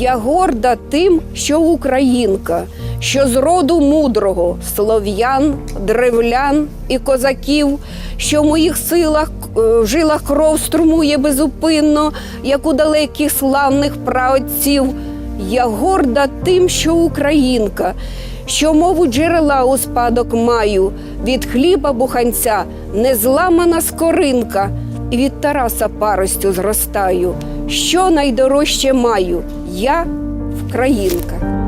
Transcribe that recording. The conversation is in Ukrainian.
Я горда тим, що українка, що з роду мудрого слов'ян, древлян і козаків, що в моїх силах е, жилах кров струмує безупинно, як у далеких славних праотців. Я горда тим, що українка, що мову джерела у спадок маю, від хліба буханця незламана скоринка, і від Тараса паростю зростаю. Що найдорожче маю? Я вкраїнка.